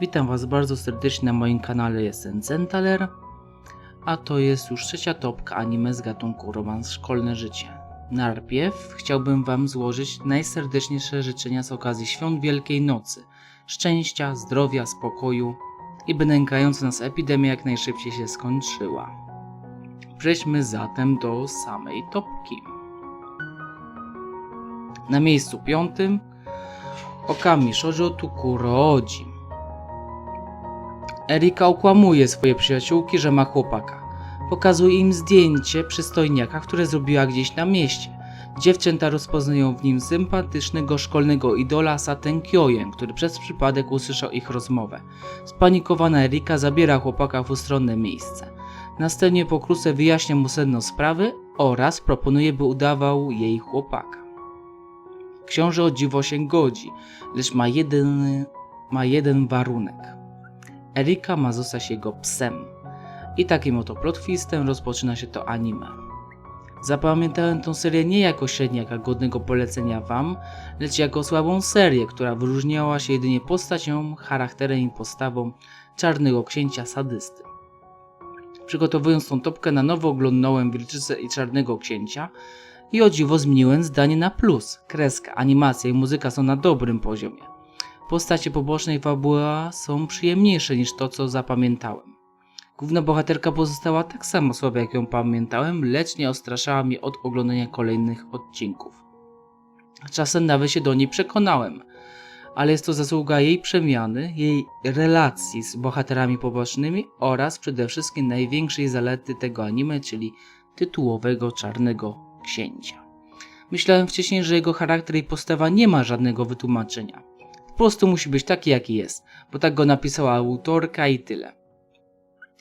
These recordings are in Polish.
Witam Was bardzo serdecznie na moim kanale, jestem Zentaler, a to jest już trzecia topka anime z gatunku romans szkolne życie. Najpierw chciałbym Wam złożyć najserdeczniejsze życzenia z okazji Świąt Wielkiej Nocy, szczęścia, zdrowia, spokoju i by nękająca nas epidemia jak najszybciej się skończyła. Przejdźmy zatem do samej topki. Na miejscu piątym Okami Shoujo Tukuroji. Erika okłamuje swoje przyjaciółki, że ma chłopaka. Pokazuje im zdjęcie przystojniaka, które zrobiła gdzieś na mieście. Dziewczęta rozpoznają w nim sympatycznego szkolnego idola Saten Kyoyen, który przez przypadek usłyszał ich rozmowę. Spanikowana Erika zabiera chłopaka w ustronne miejsce. Następnie pokrótce wyjaśnia mu sedno sprawy oraz proponuje, by udawał jej chłopaka. Książę o dziwo się godzi, lecz ma ma jeden warunek. Erika ma zostać jego psem. I takim oto plot twistem rozpoczyna się to anime. Zapamiętałem tą serię nie jako średniaka godnego polecenia wam, lecz jako słabą serię, która wyróżniała się jedynie postacią, charakterem i postawą czarnego księcia sadysty. Przygotowując tą topkę na nowo oglądałem Wilczycę i Czarnego Księcia i o dziwo zmieniłem zdanie na plus. Kreska, animacja i muzyka są na dobrym poziomie. Postacie poboczne i fabuła są przyjemniejsze niż to, co zapamiętałem. Główna bohaterka pozostała tak samo słaba, jak ją pamiętałem, lecz nie ostraszała mnie od oglądania kolejnych odcinków. Czasem nawet się do niej przekonałem, ale jest to zasługa jej przemiany, jej relacji z bohaterami pobocznymi oraz przede wszystkim największej zalety tego anime, czyli tytułowego czarnego księcia. Myślałem wcześniej, że jego charakter i postawa nie ma żadnego wytłumaczenia. Po prostu musi być taki, jaki jest, bo tak go napisała autorka i tyle.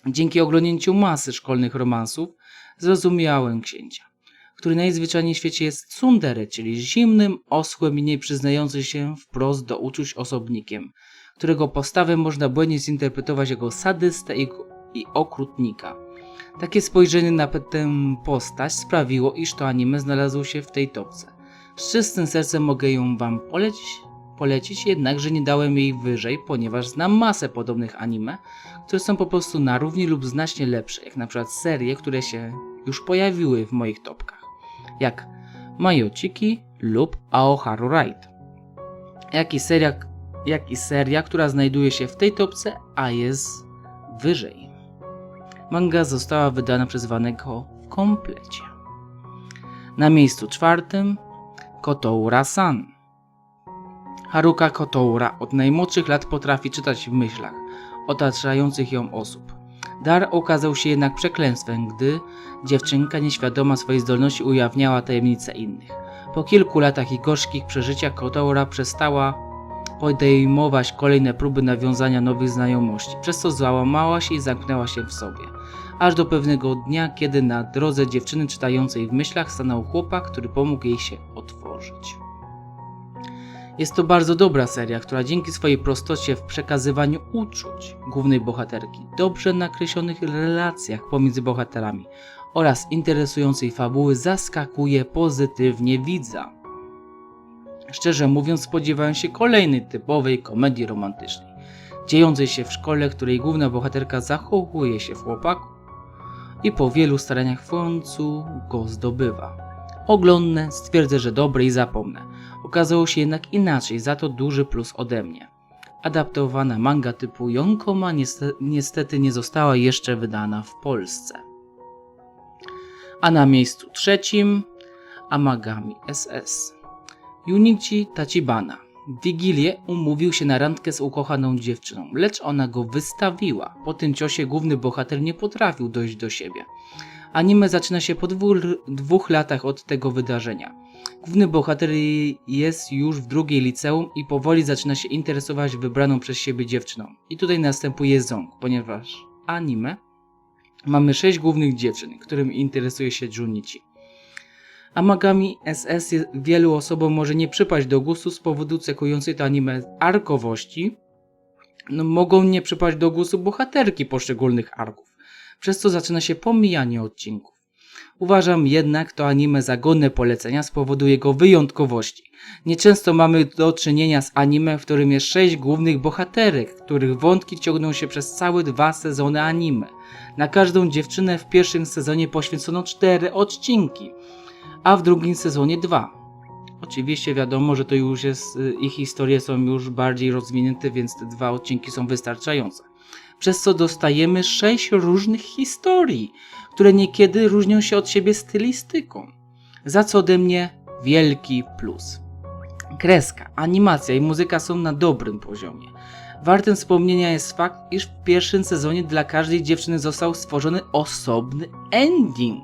Dzięki oglądnięciu masy szkolnych romansów zrozumiałem księcia, który najzwyczajniej w świecie jest tsundere, czyli zimnym, oschłym i nie przyznający się wprost do uczuć osobnikiem, którego postawę można błędnie zinterpretować jako sadystę i, i okrutnika. Takie spojrzenie na tę postać sprawiło, iż to anime znalazło się w tej topce. Z czystym sercem mogę ją wam polecić, polecić, jednakże nie dałem jej wyżej, ponieważ znam masę podobnych anime, które są po prostu na równi lub znacznie lepsze, jak na przykład serie, które się już pojawiły w moich topkach, jak Majochiki lub Aoharu Ride, jak i seria, jak i seria, która znajduje się w tej topce, a jest wyżej. Manga została wydana przez Wanego w komplecie. Na miejscu czwartym Kotoura-san. Haruka Kotoura od najmłodszych lat potrafi czytać w myślach otaczających ją osób. Dar okazał się jednak przekleństwem, gdy dziewczynka nieświadoma swojej zdolności ujawniała tajemnice innych. Po kilku latach i gorzkich przeżyciach Kotoura przestała podejmować kolejne próby nawiązania nowych znajomości, przez co załamała się i zamknęła się w sobie. Aż do pewnego dnia, kiedy na drodze dziewczyny czytającej w myślach stanął chłopak, który pomógł jej się otworzyć. Jest to bardzo dobra seria, która dzięki swojej prostocie w przekazywaniu uczuć głównej bohaterki, dobrze nakreślonych relacjach pomiędzy bohaterami oraz interesującej fabuły zaskakuje pozytywnie widza. Szczerze mówiąc, spodziewałem się kolejnej typowej komedii romantycznej, dziejącej się w szkole, której główna bohaterka zachowuje się w chłopaku i po wielu staraniach w końcu go zdobywa. Oglądnę, stwierdzę, że dobre i zapomnę. Okazało się jednak inaczej, za to duży plus ode mnie. Adaptowana manga typu Yonkoma niestety nie została jeszcze wydana w Polsce. A na miejscu trzecim Amagami SS. Junichi Tachibana. W Wigilię umówił się na randkę z ukochaną dziewczyną, lecz ona go wystawiła. Po tym ciosie główny bohater nie potrafił dojść do siebie. Anime zaczyna się po dwóch, dwóch latach od tego wydarzenia. Główny bohater jest już w drugiej liceum i powoli zaczyna się interesować wybraną przez siebie dziewczyną. I tutaj następuje ząg, ponieważ anime mamy sześć głównych dziewczyn, którym interesuje się Junichi. Amagami SS wielu osobom może nie przypaść do gustu z powodu cechującej to anime arkowości. No, mogą nie przypaść do gustu bohaterki poszczególnych arków, przez co zaczyna się pomijanie odcinków. Uważam jednak to anime za godne polecenia z powodu jego wyjątkowości. Nieczęsto mamy do czynienia z anime, w którym jest sześć głównych bohaterek, których wątki ciągną się przez całe dwa sezony anime. Na każdą dziewczynę w pierwszym sezonie poświęcono cztery odcinki, a w drugim sezonie dwa. Oczywiście wiadomo, że to już jest, y, ich historie są już bardziej rozwinięte, więc te dwa odcinki są wystarczające. Przez co dostajemy sześć różnych historii, które niekiedy różnią się od siebie stylistyką. Za co ode mnie wielki plus. Kreska, animacja i muzyka są na dobrym poziomie. Wartym wspomnienia jest fakt, iż w pierwszym sezonie dla każdej dziewczyny został stworzony osobny ending.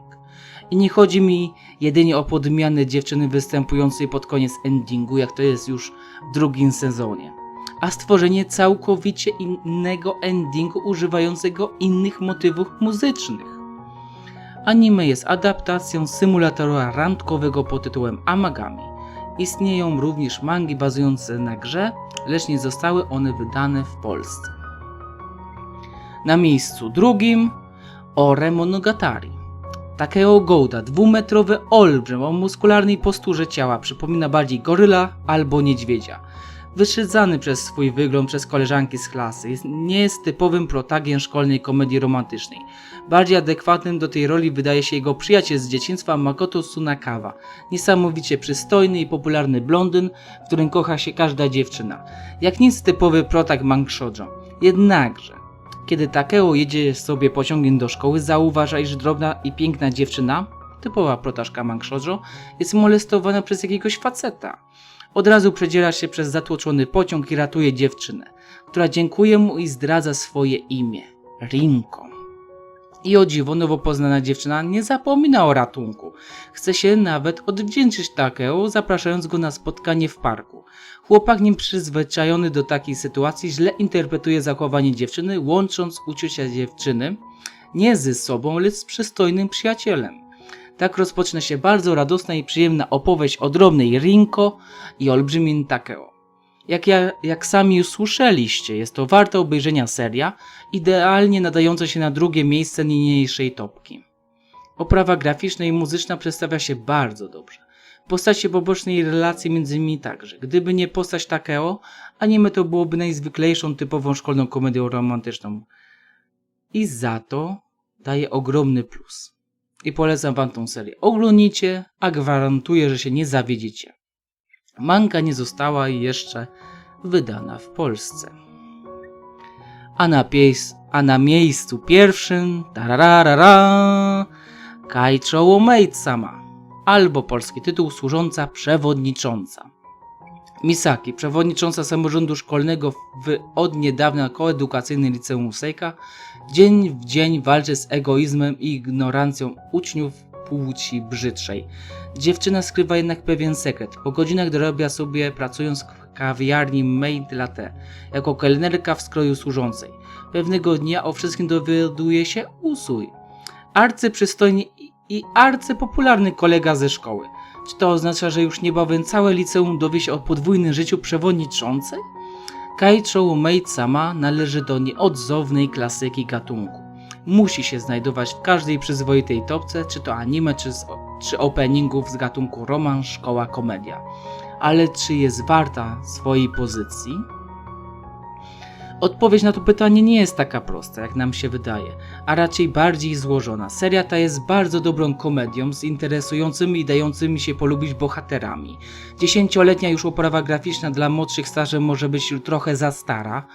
I nie chodzi mi jedynie o podmianę dziewczyny występującej pod koniec endingu, jak to jest już w drugim sezonie, a stworzenie całkowicie innego endingu używającego innych motywów muzycznych. Anime jest adaptacją symulatora randkowego pod tytułem Amagami. Istnieją również mangi bazujące na grze, lecz nie zostały one wydane w Polsce. Na miejscu drugim Ore Monogatari. Takeo Gouda, dwumetrowy olbrzym o muskularnej posturze ciała, przypomina bardziej goryla albo niedźwiedzia. Wyszydzany przez swój wygląd przez koleżanki z klasy, jest, nie jest typowym protagiem szkolnej komedii romantycznej. Bardziej adekwatnym do tej roli wydaje się jego przyjaciel z dzieciństwa Makoto Sunakawa, niesamowicie przystojny i popularny blondyn, w którym kocha się każda dziewczyna. Jak nic typowy protag mang shoujo. Jednakże, kiedy Takeo jedzie sobie pociągiem do szkoły, zauważa, iż drobna i piękna dziewczyna, typowa protaszka mang shoujo, jest molestowana przez jakiegoś faceta. Od razu przedziera się przez zatłoczony pociąg i ratuje dziewczynę, która dziękuje mu i zdradza swoje imię Rinko. I o dziwo nowo poznana dziewczyna nie zapomina o ratunku. Chce się nawet odwdzięczyć Takeo, zapraszając go na spotkanie w parku. Chłopak nim przyzwyczajony do takiej sytuacji źle interpretuje zachowanie dziewczyny, łącząc uczucia dziewczyny nie ze sobą, lecz z przystojnym przyjacielem. Tak rozpoczyna się bardzo radosna i przyjemna opowieść o drobnej Rinko i olbrzymim Takeo. Jak, ja, jak sami już słyszeliście, jest to warta obejrzenia seria, idealnie nadająca się na drugie miejsce niniejszej topki. Oprawa graficzna i muzyczna przedstawia się bardzo dobrze. Postacie pobocznej i relacje między nimi także. Gdyby nie postać Takeo, anime to byłoby najzwyklejszą typową szkolną komedią romantyczną. I za to daje ogromny plus. I polecam wam tą serię. Oglądnijcie, a gwarantuję, że się nie zawiedziecie. Manga nie została jeszcze wydana w Polsce. A na, pies, a na miejscu pierwszym tararara, Kaicho Mate sama albo polski tytuł służąca przewodnicząca. Misaki, przewodnicząca samorządu szkolnego w od niedawna koedukacyjnym liceum Seika, dzień w dzień walczy z egoizmem i ignorancją uczniów płci brzydszej. Dziewczyna skrywa jednak pewien sekret. Po godzinach dorabia sobie pracując w kawiarni Maid Latte, jako kelnerka w skroju służącej. Pewnego dnia o wszystkim dowiaduje się Usui. Arcyprzystojny i arcypopularny kolega ze szkoły. Czy to oznacza, że już niebawem całe liceum dowie się o podwójnym życiu przewodniczącej? Kaicho Maid sama należy do nieodzownej klasyki gatunku. Musi się znajdować w każdej przyzwoitej topce, czy to anime, czy, z, czy openingów z gatunku romans, szkoła, komedia. Ale czy jest warta swojej pozycji? Odpowiedź na to pytanie nie jest taka prosta, jak nam się wydaje, a raczej bardziej złożona. Seria ta jest bardzo dobrą komedią z interesującymi i dającymi się polubić bohaterami. Dziesięcioletnia już oprawa graficzna dla młodszych starzy może być trochę za stara.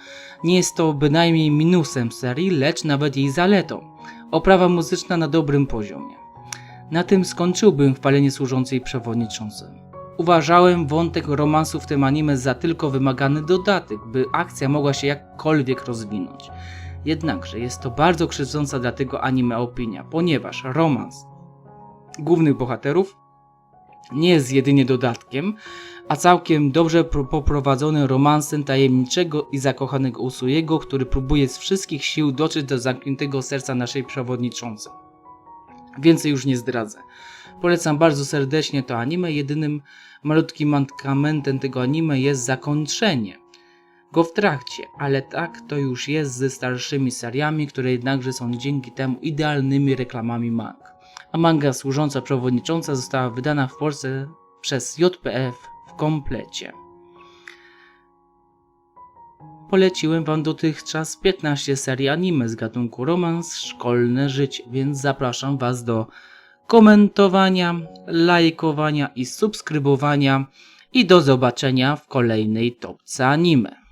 Nie jest to bynajmniej minusem serii, lecz nawet jej zaletą. Oprawa muzyczna na dobrym poziomie. Na tym skończyłbym chwalenie służącej przewodniczącym. Uważałem wątek romansu w tym anime za tylko wymagany dodatek, by akcja mogła się jakkolwiek rozwinąć. Jednakże jest to bardzo krzywdząca dla tego anime opinia, ponieważ romans głównych bohaterów nie jest jedynie dodatkiem, a całkiem dobrze pro- poprowadzonym romansem tajemniczego i zakochanego Usujego, który próbuje z wszystkich sił dotrzeć do zamkniętego serca naszej przewodniczącej. Więcej już nie zdradzę. Polecam bardzo serdecznie to anime. Jedynym malutkim mankamentem tego anime jest zakończenie go w trakcie, ale tak to już jest ze starszymi seriami, które jednakże są dzięki temu idealnymi reklamami mang. a manga służąca przewodnicząca została wydana w Polsce przez JPF w komplecie. Poleciłem Wam dotychczas 15 serii anime z gatunku romans szkolne życie, więc zapraszam Was do komentowania, lajkowania i subskrybowania i do zobaczenia w kolejnej topce anime.